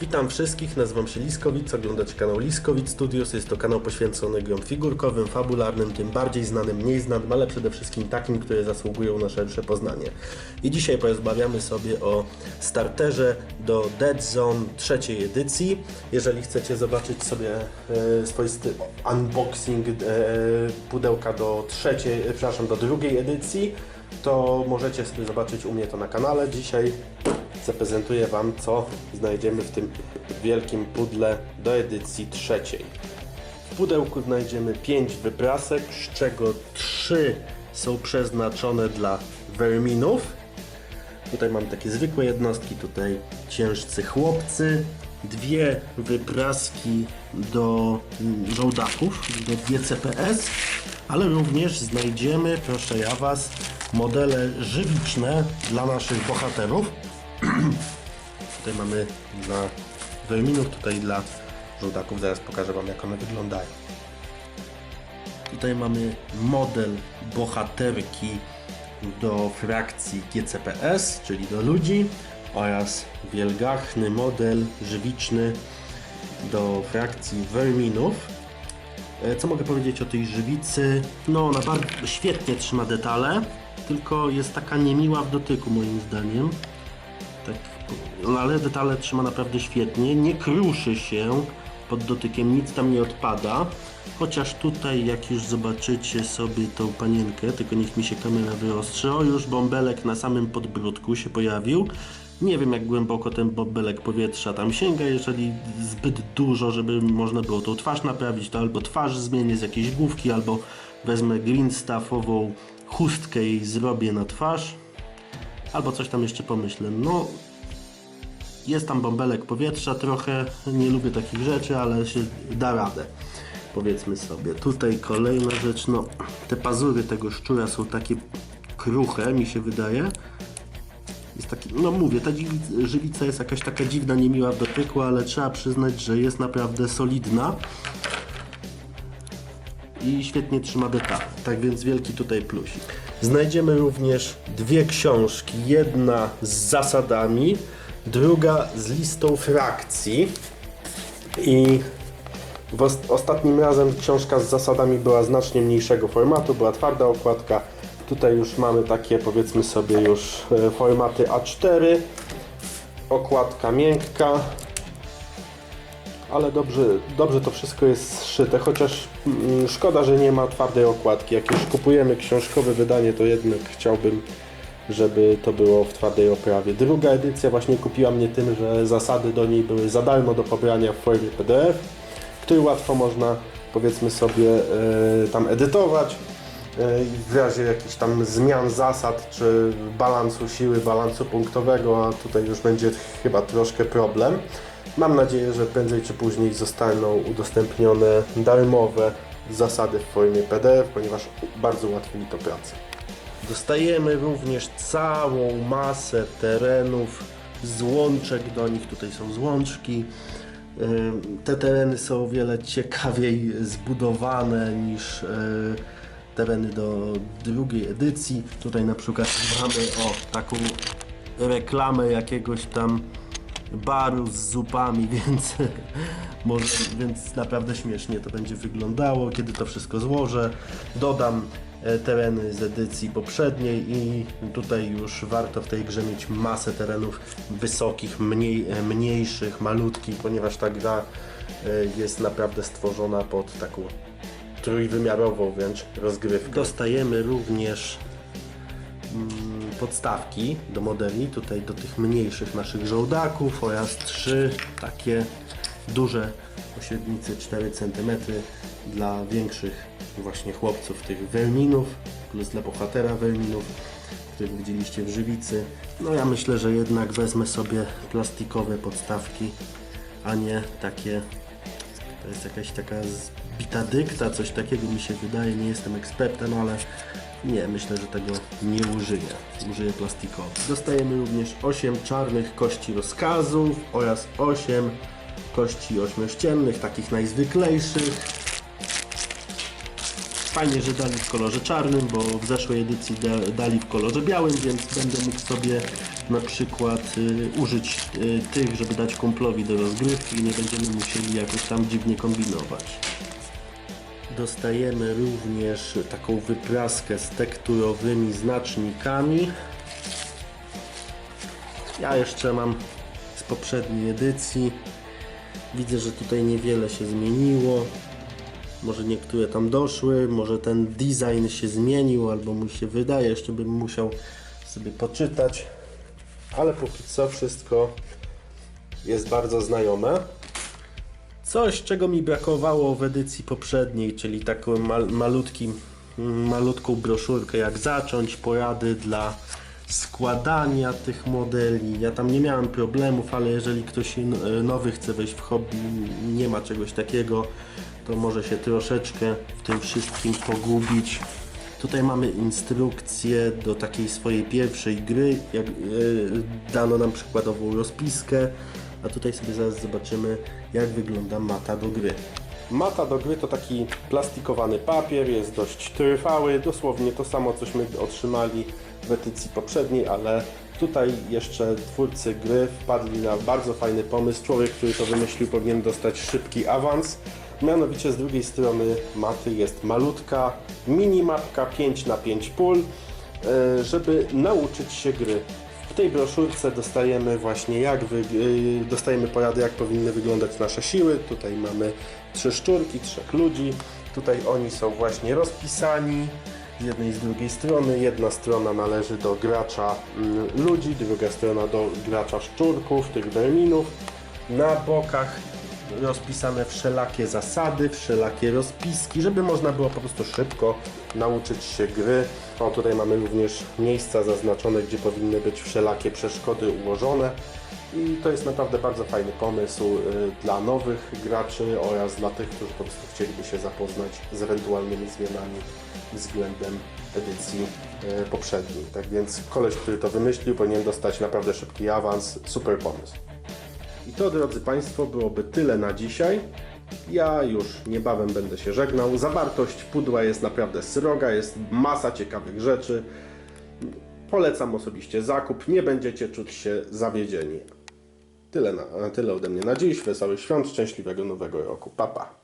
Witam wszystkich, nazywam się Liskowic, oglądacie kanał Liskowic Studios. Jest to kanał poświęcony grom figurkowym, fabularnym, tym bardziej znanym, mniej znanym, ale przede wszystkim takim, które zasługują na szersze poznanie. I dzisiaj porozmawiamy sobie o starterze do Dead Zone trzeciej edycji. Jeżeli chcecie zobaczyć sobie e, swoisty unboxing e, pudełka do trzeciej, e, przepraszam, do drugiej edycji, to możecie sobie zobaczyć u mnie to na kanale. Dzisiaj zaprezentuję Wam, co znajdziemy w tym wielkim pudle do edycji trzeciej. W pudełku znajdziemy 5 wyprasek, z czego 3 są przeznaczone dla verminów. Tutaj mam takie zwykłe jednostki, tutaj ciężcy chłopcy, dwie wypraski do żołdaków, do GCPS, ale również znajdziemy, proszę ja Was, modele żywiczne dla naszych bohaterów. Tutaj mamy dla verminów, tutaj dla żołdaków, zaraz pokażę Wam jak one wyglądają. Tutaj mamy model bohaterki do frakcji GCPS, czyli do ludzi oraz wielgachny model żywiczny do frakcji verminów. E, Co mogę powiedzieć o tej żywicy? No ona bardzo świetnie trzyma detale, tylko jest taka niemiła w dotyku moim zdaniem. No ale detale trzyma naprawdę świetnie, nie kruszy się pod dotykiem, nic tam nie odpada. Chociaż tutaj, jak już zobaczycie sobie tą panienkę, tylko niech mi się kamera wyostrzy, o już bąbelek na samym podbródku się pojawił. Nie wiem, jak głęboko ten bąbelek powietrza tam sięga. Jeżeli zbyt dużo, żeby można było tą twarz naprawić, to albo twarz zmienię z jakiejś główki, albo wezmę green staffową chustkę i zrobię na twarz. Albo coś tam jeszcze pomyślę. No, jest tam bąbelek powietrza trochę, nie lubię takich rzeczy, ale się da radę. Powiedzmy sobie. Tutaj kolejna rzecz, no te pazury tego szczura są takie kruche, mi się wydaje. Jest taki, no mówię, ta żywica jest jakaś taka dziwna, niemiła w dotyku, ale trzeba przyznać, że jest naprawdę solidna i świetnie trzyma detale. Tak więc wielki tutaj plusik. Znajdziemy również dwie książki. Jedna z zasadami, druga z listą frakcji. I ostatnim razem książka z zasadami była znacznie mniejszego formatu, była twarda okładka. Tutaj już mamy takie powiedzmy sobie już e, formaty A4. Okładka miękka, ale dobrze, dobrze to wszystko jest zszyte, chociaż mm, szkoda, że nie ma twardej okładki. Jak już kupujemy książkowe wydanie, to jednak chciałbym, żeby to było w twardej oprawie. Druga edycja właśnie kupiła mnie tym, że zasady do niej były za darmo do pobrania w formie PDF, który łatwo można powiedzmy sobie e, tam edytować. E, i W razie jakichś tam zmian zasad, czy balansu siły, balansu punktowego, a tutaj już będzie chyba troszkę problem. Mam nadzieję, że prędzej czy później zostaną udostępnione darmowe zasady w formie PDF, ponieważ bardzo ułatwi mi to pracę. Dostajemy również całą masę terenów, złączek do nich, tutaj są złączki. Te tereny są o wiele ciekawiej zbudowane niż yy, tereny do drugiej edycji. Tutaj na przykład mamy o taką reklamę jakiegoś tam baru z zupami, więc, może, więc naprawdę śmiesznie to będzie wyglądało, kiedy to wszystko złożę. Dodam e, tereny z edycji poprzedniej i tutaj już warto w tej grze mieć masę terenów wysokich, mniej, e, mniejszych, malutkich, ponieważ ta gra e, jest naprawdę stworzona pod taką trójwymiarową wręcz rozgrywkę. Dostajemy również mm, podstawki do modeli, tutaj do tych mniejszych naszych żołdaków oraz trzy takie duże o średnicy 4 cm dla większych właśnie chłopców tych welminów plus dla bohatera welminów, których widzieliście w żywicy. No ja myślę, że jednak wezmę sobie plastikowe podstawki, a nie takie to jest jakaś taka zbita dykta, coś takiego mi się wydaje, nie jestem ekspertem, ale nie, myślę, że tego nie użyję. Użyję plastikowy. Dostajemy również 8 czarnych kości rozkazów oraz 8 kości ośmiościennych, takich najzwyklejszych. Fajnie, że dali w kolorze czarnym, bo w zeszłej edycji da, dali w kolorze białym, więc będę mógł sobie na przykład y, użyć y, tych, żeby dać kumplowi do rozgrywki i nie będziemy musieli jakoś tam dziwnie kombinować. Dostajemy również taką wypraskę z tekturowymi znacznikami. Ja jeszcze mam z poprzedniej edycji. Widzę, że tutaj niewiele się zmieniło. Może niektóre tam doszły, może ten design się zmienił, albo mu się wydaje, jeszcze bym musiał sobie poczytać. Ale póki co wszystko jest bardzo znajome. Coś, czego mi brakowało w edycji poprzedniej, czyli taką mal, malutką broszurkę, jak zacząć, porady dla składania tych modeli. Ja tam nie miałem problemów, ale jeżeli ktoś n- nowy chce wejść w hobby, nie ma czegoś takiego, to może się troszeczkę w tym wszystkim pogubić. Tutaj mamy instrukcję do takiej swojej pierwszej gry, jak e, dano nam przykładową rozpiskę, a tutaj sobie zaraz zobaczymy jak wygląda mata do gry. Mata do gry to taki plastikowany papier, jest dość trwały, dosłownie to samo cośmy otrzymali w edycji poprzedniej, ale tutaj jeszcze twórcy gry wpadli na bardzo fajny pomysł. Człowiek, który to wymyślił powinien dostać szybki awans. Mianowicie z drugiej strony maty jest malutka minimapka 5 na 5 pól, e, żeby nauczyć się gry. W tej broszurce dostajemy właśnie jak wy, y, dostajemy porady jak powinny wyglądać nasze siły. Tutaj mamy trzy szczurki, trzech ludzi. Tutaj oni są właśnie rozpisani z jednej i z drugiej strony. Jedna strona należy do gracza mm, ludzi, druga strona do gracza szczurków, tych verminów. Na bokach rozpisane wszelakie zasady, wszelakie rozpiski, żeby można było po prostu szybko nauczyć się gry. O, tutaj mamy również miejsca zaznaczone, gdzie powinny być wszelakie przeszkody ułożone. I to jest naprawdę bardzo fajny pomysł y, dla nowych graczy oraz dla tych, którzy po prostu chcieliby się zapoznać z ewentualnymi zmianami względem edycji y, poprzedniej. Tak więc koleś, który to wymyślił, powinien dostać naprawdę szybki awans. Super pomysł. I to, drodzy Państwo, byłoby tyle na dzisiaj. Ja już niebawem będę się żegnał. Zawartość pudła jest naprawdę sroga, jest masa ciekawych rzeczy. Polecam osobiście zakup, nie będziecie czuć się zawiedzieni. Tyle, na, tyle ode mnie na dziś. Wesołych świąt, szczęśliwego nowego roku. Papa. Pa.